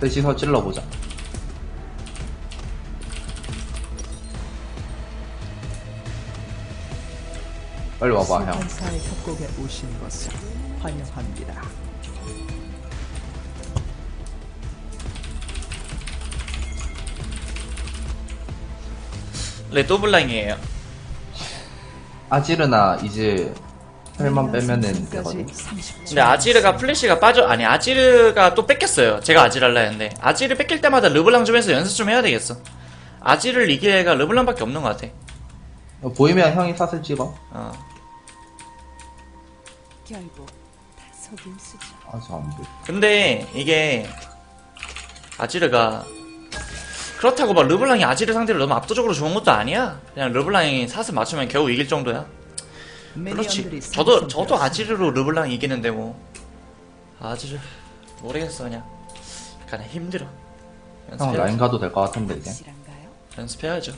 셋이서 찔러보자. 빨리 와봐, 형. 소환사의 협곡에 오신 것을 환영합니다. 레드블랑이에요. 아지르나 이제 헬만 빼면은 되거든. 근데 아지르가 플래시가 빠져 아니 아지르가 또 뺏겼어요. 제가 아지르 할라 했는데 아지르 뺏길 때마다 르블랑 좀 해서 연습 좀 해야 되겠어. 아지르를 이길 애가 르블랑밖에 없는 것 같아. 어, 보이면 형이 사슬 찍어. 어. 결국 다 속임수죠. 아직 안 보여. 근데 이게 아지르가 그렇다고 막 르블랑이 아지르 상대로 너무 압도적으로 좋은 것도 아니야. 그냥 르블랑이 사슬 맞추면 겨우 이길 정도야. 그렇지. 저도 저도 아지르로 르블랑 이기는데 뭐 아지르 모르겠어 그냥 약간 힘들어. 형 연습해야지. 라인 가도 될 것 같은데 이제. 확실한가요? 연습해야죠.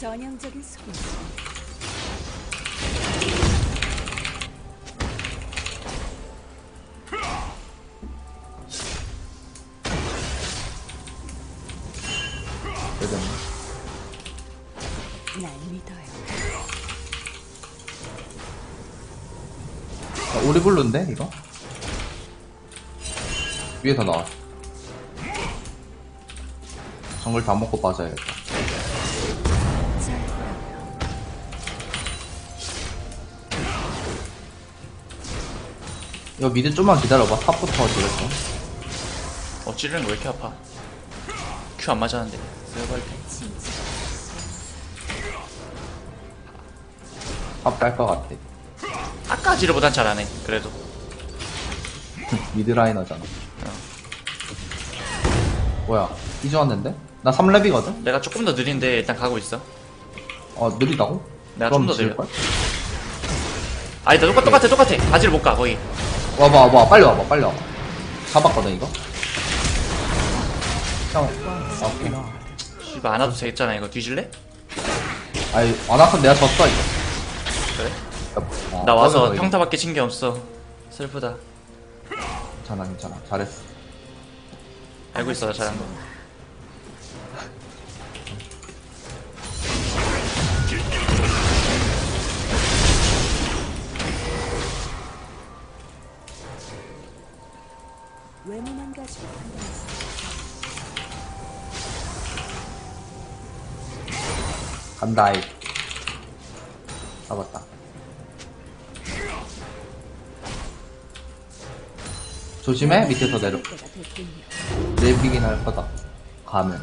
전형적인 속임 아, 우리 블루인데 이거? 위에서 나와. 정글 다 먹고 빠져야겠다. 이거 미드 좀만 기다려봐. 탑부터 지렸어. 어 찌르는 거 왜 이렇게 아파? 큐 안 맞았는데. 때. 진짜. 탑딸것 같아. 아까 아지르보단 잘하네. 그래도. 미드 라이너잖아. 뭐야? 이제 왔는데? 나 3렙이거든? 내가 조금 더 느린데 일단 가고 있어. 어, 느리다고? 내가 그럼 좀더 지를걸? 아니다 똑같 똑같아 똑같아. 아지르 못가 거기. 와봐, 와봐. 빨리 와봐, 빨리 와봐. 잡았거든, 이거? 형, 아, 오케이. 씨발 안 와도 되겠잖아 이거 뒤질래? 아니, 안 왔으면 내가 졌어, 이거. 그래? 어, 나 와서 이거. 평타밖에 친 게 없어. 슬프다. 괜찮아, 괜찮아. 잘했어. 알고 있어 나 잘한 거. 외모만 가지고 판단했어. 간다, 이. 잡았다. 조심해, 밑에서 내려. 내비긴 할 거다. 가면.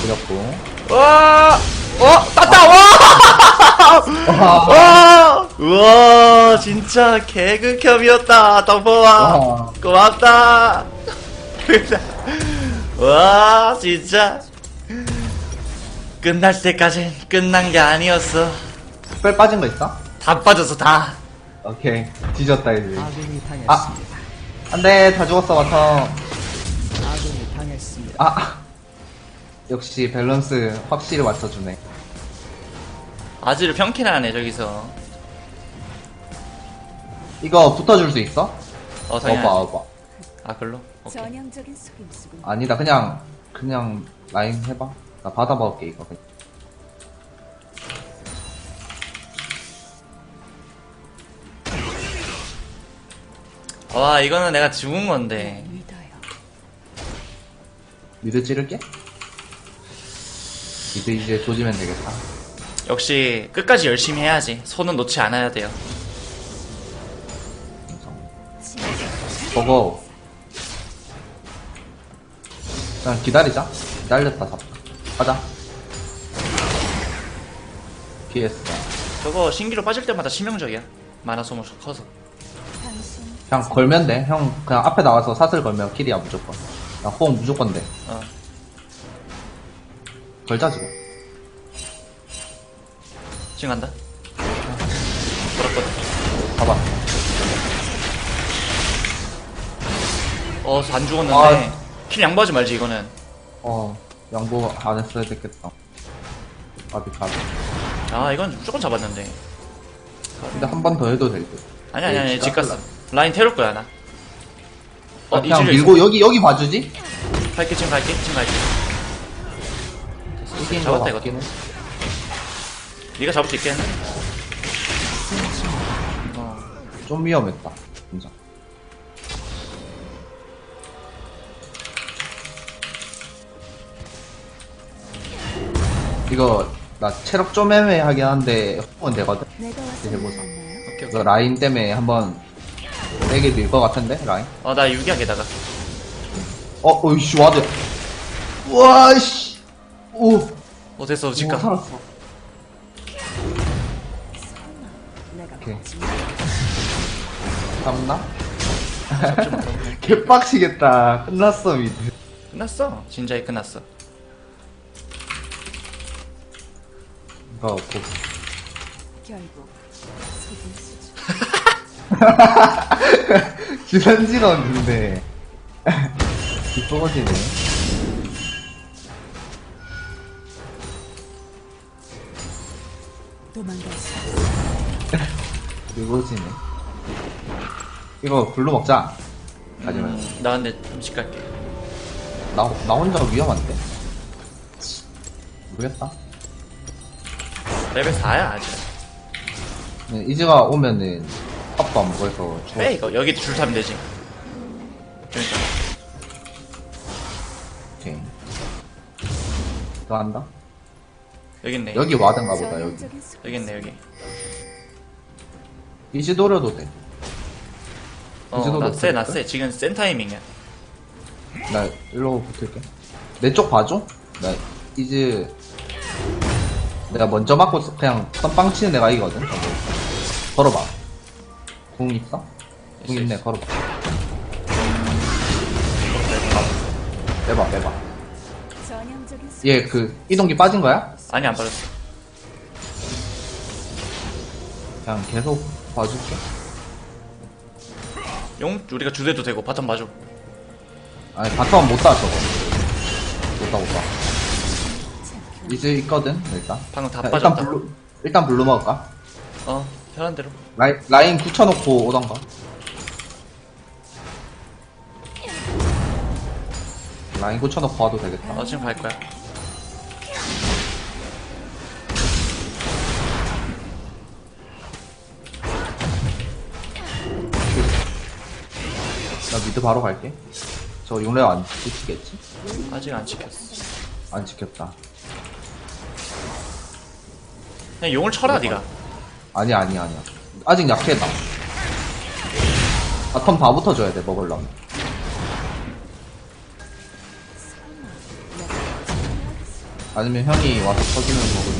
그렸고. 와! 어! 땄다! 와! 와! 우와, 진짜 개극혐이었다, 덤보와. 와. 고맙다. 와, 진짜. 끝날 때까진 끝난 게 아니었어. 특별 빠진 거 있어? 다 빠졌어, 다. 오케이. 뒤졌다, 이제. 아군이 당했습니다. 안 돼, 다 죽었어, 바텀. 아군이 당했습니다. 아. 역시 밸런스 확실히 맞춰주네. 아지를 평캔하네, 저기서. 이거 붙어줄 수 있어? 어, 당연히. 와봐, 와봐. 아, 글로? 오케이. 전형적인 속임수군. 아니다, 그냥, 그냥 라인 해봐. 나 받아볼게, 이거. 와, 이거는 내가 죽은 건데. 믿어요. 미드 찌를게? 미드 이제 조지면 되겠다. 역시, 끝까지 열심히 해야지. 손은 놓지 않아야 돼요. 저거. 그냥 기다리자. 기다렸다, 잡자. 가자. PS. 저거 신기로 빠질 때마다 치명적이야. 만화 소모 커서. 당신 그냥 걸면 돼. 형, 그냥 앞에 나와서 사슬 걸면 킬이야, 무조건. 나 호응 무조건 돼. 어. 걸자, 지금. 지금 간다. 돌았거든. 봐봐. 어, 안 죽었는데. 아. 킬 양보하지 말지, 이거는. 어, 양보 안 했어야 됐겠다. 까비, 까비. 아, 이건 무조건 잡았는데. 근데 한 번 더 해도 될 듯. 아니, 아니, 아니, 에이, 집 갔어. 라인 태울 거야, 나. 어, 아, 그냥 이질려 밀고, 여기, 여기 봐주지? 갈게, 지금 갈게, 지금 갈게. 이긴 거 잡았다, 이거. 같긴 해. 네가 잡을 수 있겠네? 어, 좀 위험했다. 이거, 나 체력 좀 애매하긴 한데, 은 되거든? 내가 해보자. 만났나요? 오케이, 이거 오케이. 라인 때문에 한번 세게 밀 것 같은데, 라인? 어, 나 6이야, 게다가. 어, 어이씨, 와드. 우와, 씨. 오, 오, 어, 됐어, 집 가. 살았어. 내가 오케이. 잡나? 잡지 못하고. 개빡치겠다. 끝났어, 미드. 끝났어. 진작에 끝났어. 이거, 뭐, 결국 속임 수준. 기선지가 없는데. 기뻐거지네. 도망갈 수 없어. 기뻐지네. 이거 블루 먹자. 하지만, 음, 나 근데 음식 갈게. 나, 나 혼자 위험한데? 모르겠다. 레벨 4야, 아직. 네, 이즈가 오면은, 탑도 안 먹어서 죽어. 빼, 이거. 여기 줄 타면 되지. 그러니까. 오케이. 이거 한다? 여기 있네. 여기 와든가 보다, 여기. 전형적인 여기 있네, 여기. 이즈 노려도 돼. 어, 이제도 나 쎄, 나 높을까? 쎄. 지금 센 타이밍이야. 나 일로 붙을게. 내 쪽 봐줘? 나 이제 내가 먼저 맞고 그냥 선빵 치는 내가 이거든. 저거. 걸어봐. 궁 있어? 궁 있네. 걸어봐. 빼봐 빼봐. 전형적인 속임 얘그 이동기 빠진 거야? 아니, 안 빠졌어. 그냥 계속 봐줄게. 용, 우리가 주대도 되고, 바텀 봐줘. 아니 바텀 못따 저거. 못따 못따. 이제 있거든 일단. 방금 다 자, 일단 빠졌다. 블루 일단 블루 먹을까? 어, 편한 대로. 라인 라인 굳혀놓고 오던가. 라인 굳혀놓고 와도 되겠다. 어, 지금 갈 거야. 나 미드 바로 갈게. 저 용레어 안 지키겠지? 아직 안 지켰어. 안 지켰다. 그냥 용을 쳐라, 니가. 아니야, 아니야, 아니야. 아직 약해, 나. 바텀 다 붙어줘야 돼, 먹으려면. 아니면 형이 와서 터지면 먹을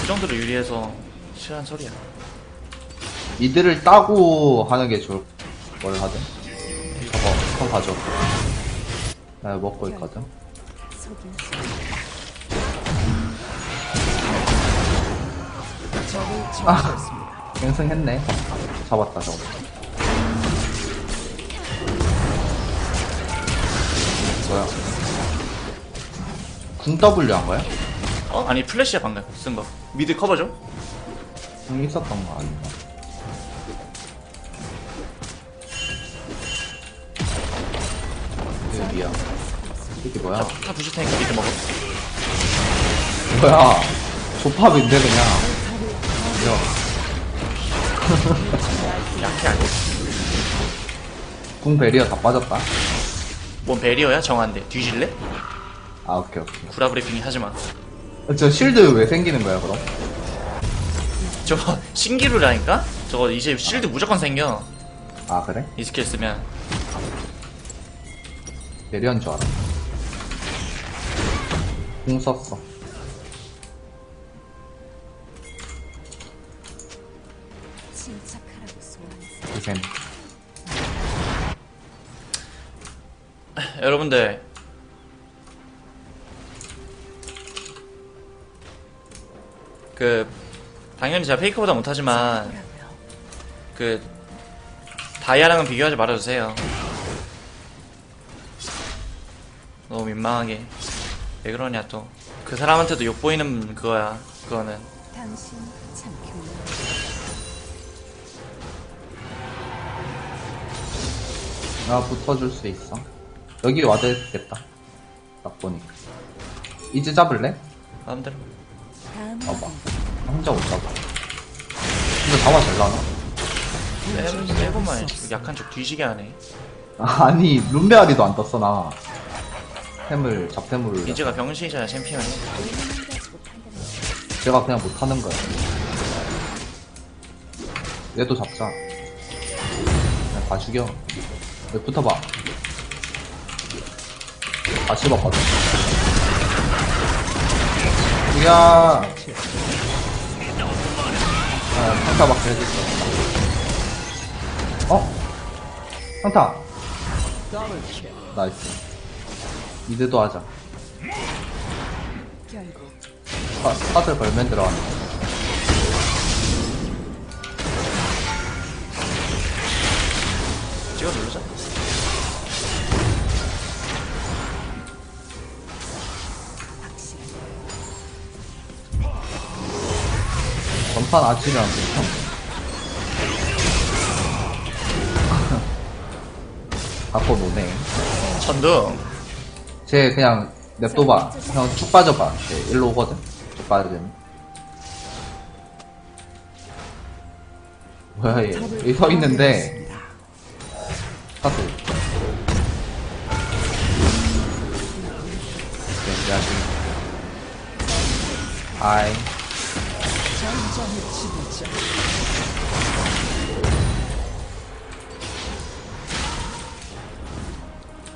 그 정도로 유리해서 싫어한 소리야. 미드를 따고 하는 게 좋을 뭘 하든. 저거, 형 가져. 나 이거 먹고 있거든. 처치했습니다. 갱승했네. 잡았다, 저거. 뭐야? 궁 W 한 거야? 어? 아니, 플래시야, 방금. 쓴 거. 미드 커버죠? 궁 있었던 거 아닌가? 여기야. 이게 뭐야? 자, 다 부실 테니까 미드 먹어. 뭐야? 조팝인데 그냥. 야, 약해, 아니. 궁 베리어 다 빠졌다. 뭔 베리어야? 정한데. 뒤질래? 아 오케이 오케이. 구라 브리핑이 하지마. 저 실드 왜 생기는 거야 그럼? 저거, 신기루라니까? 저거 이제 실드 무조건 생겨. 아 그래? 이 스킬 쓰면. 베리어인 줄 알아. 궁 썼어. 그셈. 여러분들. 그 당연히 제가 페이커보다 못하지만 그 다이아랑은 비교하지 말아주세요. 너무 민망하게 왜 그러냐 또 그 사람한테도 욕 보이는 그거야 그거는 나 붙어줄 수 있어. 여기 와도 했겠다. 딱 보니까. 이제 잡을래? 마음대로 다음 봐봐. 혼자 못 잡아. 근데 잡아 잘라나? 세, 세 번만 약한 척 뒤지게 하네 아니, 룸베아리도 안 떴어, 나. 템을, 잡템을. 이제가 병신이잖아 챔피언이. 제가 그냥 못하는 거야. 얘도 잡자. 그냥 다 죽여. 여기 붙어봐. 다 씹었거든. 죽여! 아, 해줄 수 없다. 어? 평타! 나이스. 미드도 하자. 카, 카드 걸면 들어가는 거. 찍어 누르자 전판 비슷한 갖고 노네. 천둥 쟤 그냥 냅둬봐. 형 쭉 빠져봐. 쟤 일로 오거든? 쭉 빠지면. 뭐야, 얘. 여기 서 있는데, 사슬. 지금. 아이. 전장의 지배자.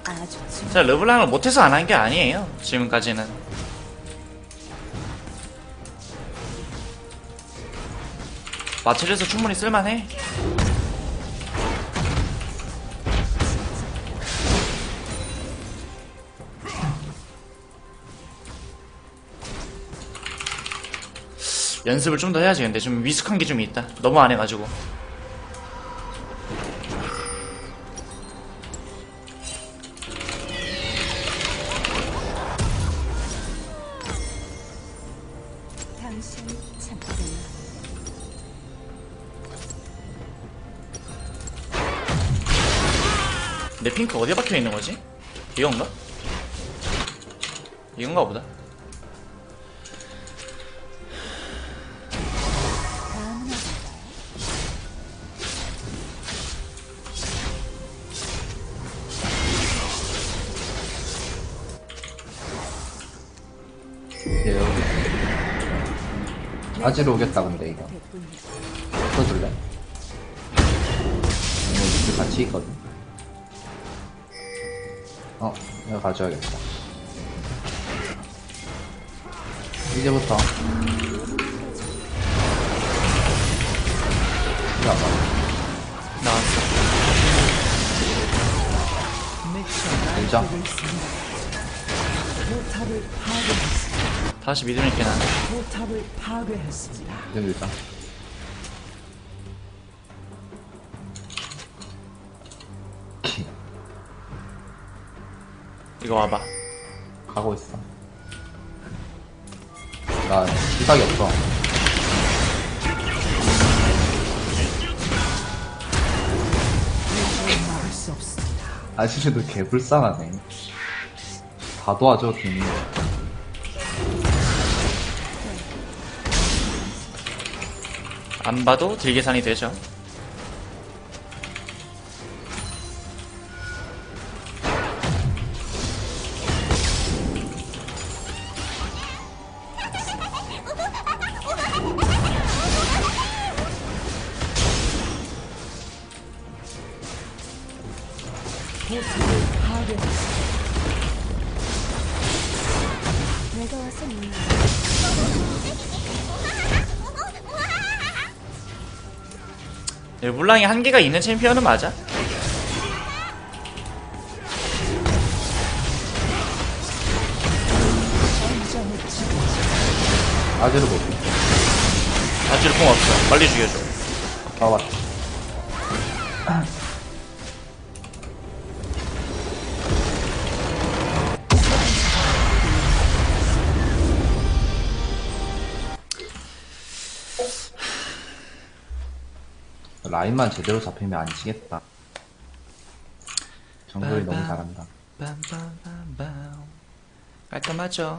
아주 중 제가 르블랑을 못해서 안 한 게 아니에요 지금까지는 마체에서 충분히 쓸만해 연습을 좀 더 해야지 근데 좀 미숙한 게 좀 있다 너무 안 해가지고. 내 핑크 어디에 박혀 있는 거지? 이건가? 이건가 보다. 아지로 오겠다, 근데 이거. 써줄래? 이거 밑에 같이 있거든. 어, 이거 가져야겠다. 이제부터. 이거 봐. 나왔어. 있습니 다. 다시 믿음 있게 나. 포탑을 파괴했습니다. 이제 밀자. 이거 와봐. 가고 있어. 나 기사기 없어. 막을 수 없습니다. 아시도 개 불쌍하네. 다 도와줘, 괜히. 안 봐도 딜 계산이 되죠. 르블랑이 한계가 있는 챔피언은 맞아. 지배자. 아지로 보기. 아지르 공 없어. 빨리 죽여줘. 봐봐. 라인만 제대로 잡히면 안 지겠다. 정글이 너무 잘한다. 빰빰빰빰. 깔끔하죠?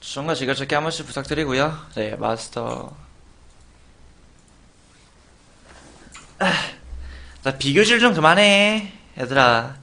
추천과 지글찾기 한 번씩 부탁드리고요. 네, 마스터. 아, 나 비교질 좀 그만해, 얘들아.